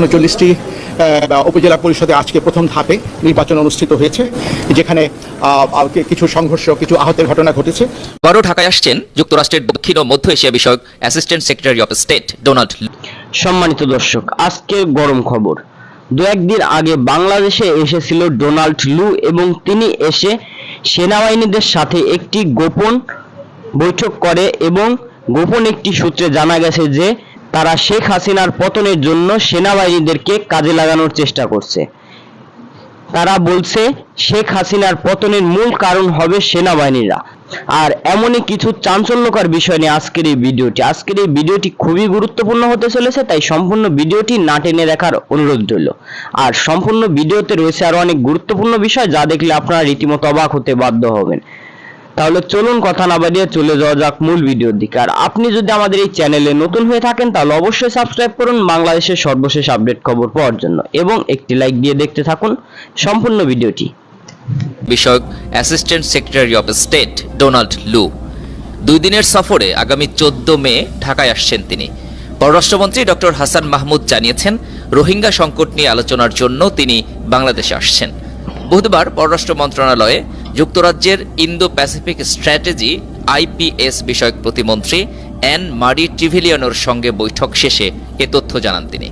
উনচল্লিশটি উপজেলা পরিষদে আজকে প্রথম ধাপে নির্বাচন অনুষ্ঠিত হয়েছে যেখানে কিছু সংঘর্ষ কিছু আহতের ঘটনা ঘটেছে। আবারও ঢাকায় আসছেন যুক্তরাষ্ট্রের দক্ষিণ ও মধ্য এশিয়া বিষয়ক assistant secretary of state Donald সম্মানিত দর্শক আজকের গরম খবর। দু একদিন আগে বাংলাদেশে এসেছিল ডোনাল্ড লু এবং তিনি এসে সেনাবাহিনীদের সাথে একটি গোপন বৈঠক করে এবং গোপন একটি সূত্রে জানা গেছে যে তারা শেখ হাসিনার পতনের জন্য সেনাবাহিনীদেরকে কাজে লাগানোর চেষ্টা করছে। তারা বলছে, শেখ হাসিনার পতনের মূল কারণ হবে সেনাবাহিনীরা। আর এমনই কিছু চাঞ্চল্যকর বিষয় নিয়ে আজকের এই ভিডিওটি। আজকের এই ভিডিওটি খুবই গুরুত্বপূর্ণ হতে চলেছে, তাই সম্পূর্ণ ভিডিওটি না টেনে দেখার অনুরোধ রইল। আর সম্পূর্ণ ভিডিওতে রয়েছে আরও অনেক গুরুত্বপূর্ণ বিষয়, যা দেখলে আপনারা রীতিমতো অবাক হতে বাধ্য হবেন। তাহলে চলুন কথা না বাড়িয়ে চলে যাওয়া যাক মূল ভিডিওর দিকে। আর আপনি যদি আমাদের এই চ্যানেলে নতুন হয়ে থাকেন, তাহলে অবশ্যই সাবস্ক্রাইব করুন বাংলাদেশের সর্বশেষ আপডেট খবর পাওয়ার জন্য এবং একটি লাইক দিয়ে দেখতে থাকুন সম্পূর্ণ ভিডিওটি। বিষয়ক assistant secretary of state Donald Lu. দুই দিনের সফরে আগামী চোদ্দ মে ঢাকায় আসছেন তিনি। পররাষ্ট্রমন্ত্রী ডক্টর হাসান মাহমুদ জানিয়েছেন, রোহিঙ্গা সংকট নিয়ে আলোচনার জন্য তিনি বাংলাদেশে আসছেন। বুধবার পররাষ্ট্র মন্ত্রণালয়ে যুক্তরাজ্যের ইন্দো প্যাসিফিক স্ট্র্যাটেজি আইপিএস বিষয়ক প্রতিমন্ত্রী অ্যান মারি ট্রিভিলিয়নোর সঙ্গে বৈঠক শেষে এ তথ্য জানান তিনি।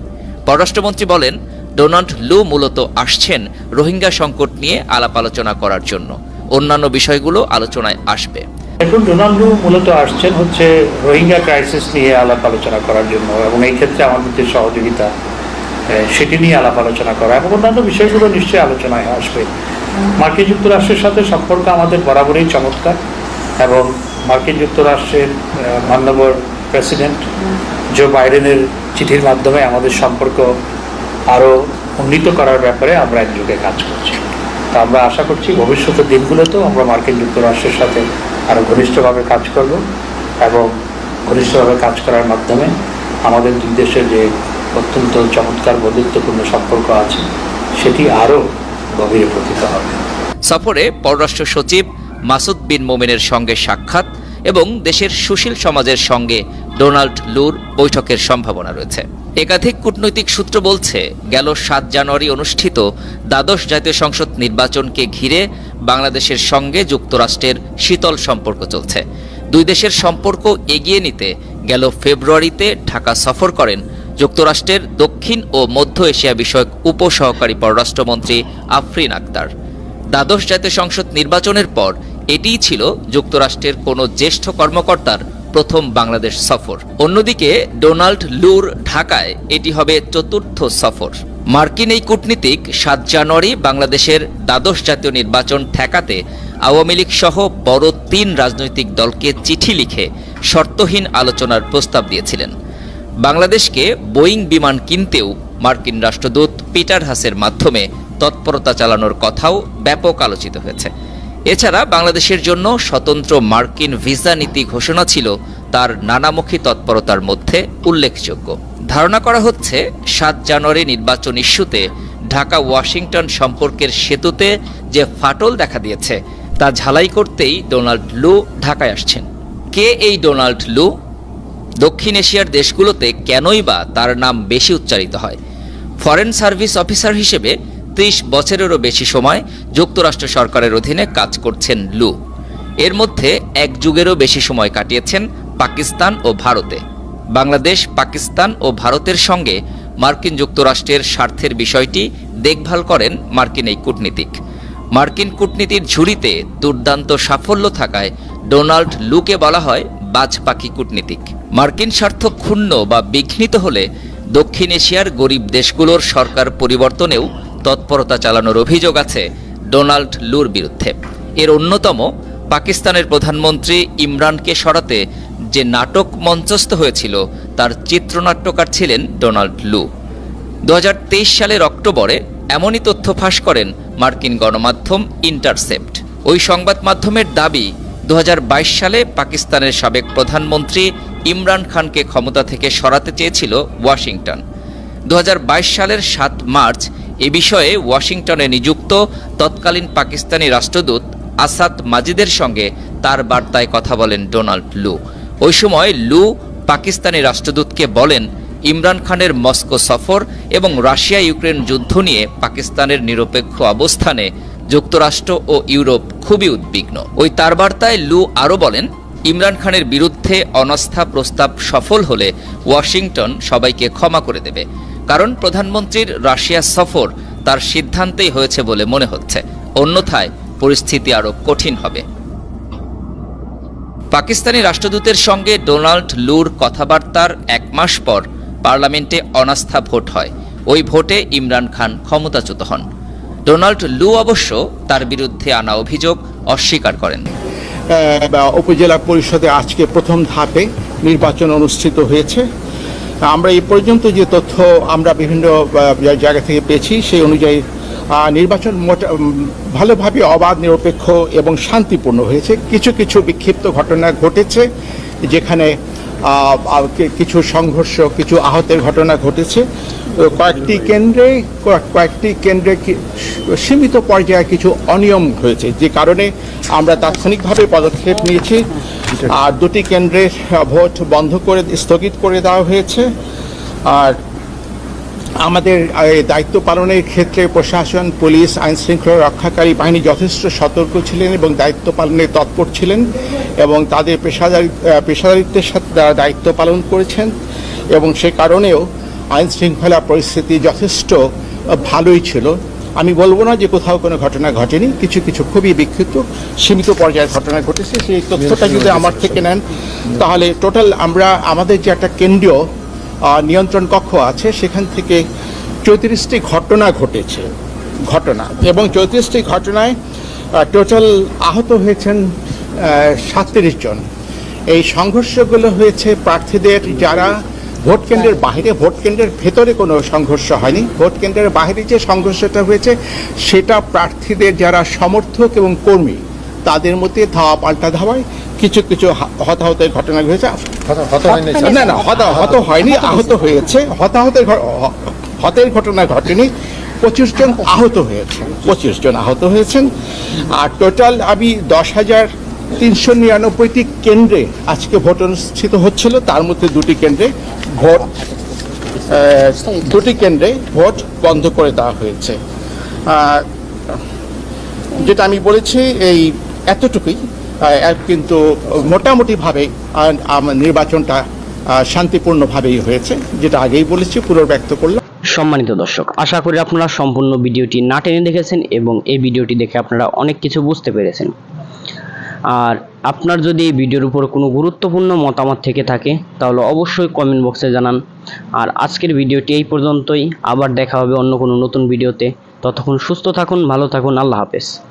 পররাষ্ট্রমন্ত্রী বলেন, ডোনাল্ড লু মূলত আসছেন রোহিঙ্গা সংকট নিয়ে আলাপ আলোচনা করার জন্য। অন্যান্য বিষয়গুলো আলোচনায় আসবে। এখন ডোনাল্ডো মূলত আসছেন হচ্ছে রোহিঙ্গা ক্রাইসিস নিয়ে আলাপ আলোচনা করার জন্য এবং এই ক্ষেত্রে আমাদের যে সহযোগিতা সেটি নিয়ে আলাপ আলোচনা করা এবং অন্যান্য বিষয়গুলো নিশ্চয়ই আলোচনায় আসবে। মার্কিন যুক্তরাষ্ট্রের সাথে সম্পর্ক আমাদের বরাবরই চমৎকার এবং মার্কিন যুক্তরাষ্ট্রের মান্যবর প্রেসিডেন্ট জো বাইডেনের চিঠির মাধ্যমে আমাদের সম্পর্ক আরও উন্নীত করার ব্যাপারে আমরা একযোগে কাজ করছি। তা আমরা আশা করছি ভবিষ্যতের দিনগুলোতেও আমরা মার্কিন যুক্তরাষ্ট্রের সাথে আরও ঘনিষ্ঠভাবে কাজ করব এবং ঘনিষ্ঠভাবে কাজ করার মাধ্যমে আমাদের দুই দেশের যে অত্যন্ত চমৎকার বন্ধুত্বপূর্ণ সম্পর্ক আছে। সেটি আরও গভীরে প্রতীত হবে। সফরে পররাষ্ট্র সচিব মাসুদ বিন মোমেনের সঙ্গে সাক্ষাৎ এবং দেশের সুশীল সমাজের সঙ্গে ডোনাল্ড লুর বৈঠকের সম্ভাবনা রয়েছে। একাধিক কূটনৈতিক সূত্র বলছে, গেল সাত জানুয়ারি অনুষ্ঠিত দ্বাদশ জাতীয় সংসদ নির্বাচনকে ঘিরে বাংলাদেশের সঙ্গে যুক্তরাষ্ট্রের শীতল সম্পর্ক চলছে। দুই দেশের সম্পর্ক এগিয়ে নিতে গেল ফেব্রুয়ারিতে ঢাকা সফর করেন যুক্তরাষ্ট্রের দক্ষিণ ও মধ্য এশিয়া বিষয়ক উপসহকারী পররাষ্ট্রমন্ত্রী আফরিন আক্তার। দ্বাদশ জাতীয় সংসদ নির্বাচনের পর এটিই ছিল যুক্তরাষ্ট্রের কোনো জ্যেষ্ঠ কর্মকর্তার প্রথম বাংলাদেশ সফর। অন্যদিকে ডোনাল্ড লুর ঢাকায় এটি হবে চতুর্থ সফর। মার্কিন এই কূটনীতিক সাত জানুয়ারি বাংলাদেশের দ্বাদশ জাতীয় নির্বাচন ঠেকাতে আওয়ামী লীগ সহ বড় তিন রাজনৈতিক দলকে চিঠি লিখে শর্তহীন আলোচনার প্রস্তাব দিয়েছিলেন। বাংলাদেশকে বোয়িং বিমান কিনতেও মার্কিন রাষ্ট্রদূত পিটার হাসের মাধ্যমে তৎপরতা চালানোর কথাও ব্যাপক আলোচিত হয়েছে। এছাড়া বাংলাদেশের জন্য স্বতন্ত্র মার্কিন ভিসা নীতি ঘোষণা ছিল তার নানামুখী তৎপরতার মধ্যে উল্লেখযোগ্য। ধারণা করা হচ্ছে, সাত জানুয়ারি নির্বাচন ইস্যুতে ঢাকা ওয়াশিংটন সম্পর্কের সেতুতে যে ফাটল দেখা দিয়েছে, তা ঝালাই করতেই ডোনাল্ড লু ঢাকায় আসছেন। কে এই ডোনাল্ড লু? দক্ষিণ এশিয়ার দেশগুলোতে কেনই বা তার নাম বেশি উচ্চারিত হয়? ফরেন সার্ভিস অফিসার হিসেবে ত্রিশ বছরেরও বেশি সময় যুক্তরাষ্ট্র সরকারের অধীনে কাজ করছেন লু। এর মধ্যে এক যুগেরও বেশি সময় কাটিয়েছেন পাকিস্তান ও ভারতে। বাংলাদেশ, পাকিস্তান ও ভারতের সঙ্গে মার্কিন যুক্তরাষ্ট্রের স্বার্থের বিষয়টি দেখভাল করেন মার্কিন এই কূটনীতিক। মার্কিন কূটনীতির ঝুড়িতে দুর্দান্ত সাফল্য থাকায় ডোনাল্ড লুকে বলা হয় বাজ পাখি কূটনীতিক। মার্কিন স্বার্থ ক্ষুণ্ণ বা বিঘ্নিত হলে দক্ষিণ এশিয়ার গরিব দেশগুলোর সরকার পরিবর্তনেও তৎপরতা চালানোর অভিযোগ আছে ডোনাল্ড লুর বিরুদ্ধে। এর অন্যতম, পাকিস্তানের প্রধানমন্ত্রী ইমরানকে সরাতে যে নাটক মঞ্চস্থ হয়েছিল, তার চিত্রনাট্যকার ছিলেন ডোনাল্ড লু। দু হাজার তেইশ সালের অক্টোবরে এমনই তথ্য ফাঁস করেন মার্কিন গণমাধ্যম ইন্টারসেপ্ট। ওই সংবাদ মাধ্যমের দাবি দু হাজার বাইশ সালে পাকিস্তানের সাবেক প্রধানমন্ত্রী ইমরান খানকে ক্ষমতা থেকে সরাতে চেয়েছিল ওয়াশিংটন। দু হাজার বাইশ সালের সাত মার্চ এ বিষয়ে ওয়াশিংটনে নিযুক্ত তৎকালীন পাকিস্তানি রাষ্ট্রদূত আসাদ মাজিদের সঙ্গে তার বার্তায় কথা বলেন ডোনাল্ড লু। ওই সময় লু পাকিস্তানি রাষ্ট্রদূতকে বলেন, ইমরান খানের মস্কো সফর এবং রাশিয়া ইউক্রেন যুদ্ধ নিয়ে পাকিস্তানের নিরপেক্ষ অবস্থানে যুক্তরাষ্ট্র ও ইউরোপ খুবই উদ্বিগ্ন। ওই তার বার্তায় লু আরও বলেন ইমরান খানের বিরুদ্ধে অনাস্থা প্রস্তাব সফল হলে ওয়াশিংটন সবাইকে ক্ষমা করে দেবে। কারণ প্রধানমন্ত্রীর রাশিয়া সফর তার সিদ্ধান্তেই হয়েছে বলে মনে হচ্ছে। অন্যথায় পরিস্থিতি আরও কঠিন হবে। পাকিস্তানি রাষ্ট্রদূতের সঙ্গে ডোনাল্ড লুর কথাবার্তার এক মাস পর পার্লামেন্টে অনাস্থা ভোট হয়। ওই ভোটে ইমরান খান ক্ষমতাচ্যুত হন। ডোনাল্ড লু অবশ্য তার বিরুদ্ধে আনা অভিযোগ অস্বীকার করেন। উপজেলা পরিষদে আজকে প্রথম ধাপে নির্বাচন অনুষ্ঠিত হয়েছে। আমরা এই পর্যন্ত যে তথ্য আমরা বিভিন্ন জায়গা থেকে পেয়েছি, সেই অনুযায়ী নির্বাচন মোটা ভালোভাবে অবাধ, নিরপেক্ষ এবং শান্তিপূর্ণ হয়েছে। কিছু কিছু বিক্ষিপ্ত ঘটনা ঘটেছে, যেখানে কিছু সংঘর্ষ, কিছু আহতের ঘটনা ঘটেছে। কয়েকটি কেন্দ্রে কয়েকটি কেন্দ্রে সীমিত পর্যায়ে কিছু অনিয়ম হয়েছে, যে কারণে আমরা তাৎক্ষণিকভাবে পদক্ষেপ নিয়েছি। আর দুটি কেন্দ্রে ভোট বন্ধ করে স্থগিত করে দেওয়া হয়েছে। আর আমাদের দায়িত্ব পালনের ক্ষেত্রে প্রশাসন, পুলিশ আইন শৃঙ্খলা রক্ষাকারী বাহিনী যথেষ্ট সতর্ক ছিলেন এবং দায়িত্ব পালনে তৎপর ছিলেন এবং তাদের পেশাদারি পেশাদারিত্বের সাথে তারা দায়িত্ব পালন করেছেন এবং সে কারণেও আইন শৃঙ্খলা পরিস্থিতি যথেষ্ট ভালোই ছিল। আমি বলব না যে কোথাও কোনো ঘটনা ঘটেনি কিছু কিছু খুবই বিক্ষিপ্ত সীমিত পর্যায়ের ঘটনা ঘটেছে সেই তথ্যটা যদি আমার থেকে নেন তাহলে টোটাল আমরা আমাদের যে একটা কেন্দ্রীয় নিয়ন্ত্রণ কক্ষ আছে সেখান থেকে চৌত্রিশটি ঘটনা ঘটেছে ঘটনা। এবং চৌত্রিশটি ঘটনায় টোটাল আহত হয়েছেন সাতত্রিশ জন। এই সংঘর্ষগুলো হয়েছে প্রার্থীদের যারা ভোট কেন্দ্রের বাইরে ভোট কেন্দ্রের ভেতরে কোনো সংঘর্ষ হয়নি। ভোট কেন্দ্রের বাইরে যে সংঘর্ষটা হয়েছে সেটা প্রার্থীদের যারা সমর্থক এবং কর্মী তাদের মধ্যে ধাওয়া পাল্টা ধাওয়ায় কিছু কিছু হতাহতের ঘটনা ঘটেছে। না না হতা হত হয়নি আহত হয়েছে। হতাহতের হতের ঘটনা ঘটেনি। পঁচিশ জন আহত হয়েছে পঁচিশ জন আহত হয়েছেন। আর টোটাল আমি দশ হাজার তিনশো নিরানব্বইটি কেন্দ্রে আজকে ভোট অনুষ্ঠিত হচ্ছিল। তার মধ্যে দুটি কেন্দ্রে ভোট দুটি কেন্দ্রে ভোট বন্ধ করে দেওয়া হয়েছে। যেটা আমি বলেছি, এই এতটুকুই। কিন্তু মোটামুটিভাবে নির্বাচনটা শান্তিপূর্ণভাবেই হয়েছে, যেটা আগেই বলেছি, পুনর্ব্যক্ত করলাম। সম্মানিত দর্শক, আশা করি আপনারা সম্পূর্ণ ভিডিওটি না টেনে দেখেছেন এবং এই ভিডিওটি দেখে আপনারা অনেক কিছু বুঝতে পেরেছেন। আর আপনার যদি এই ভিডিওর উপর কোনো গুরুত্বপূর্ণ মতামত থেকে থাকে, তাহলে অবশ্যই কমেন্ট বক্সে জানান। আর আজকের ভিডিওটি এই পর্যন্তই। আবার দেখা হবে অন্য কোনো নতুন ভিডিওতে। ততক্ষণ সুস্থ থাকুন, ভালো থাকুন। আল্লাহ হাফেজ।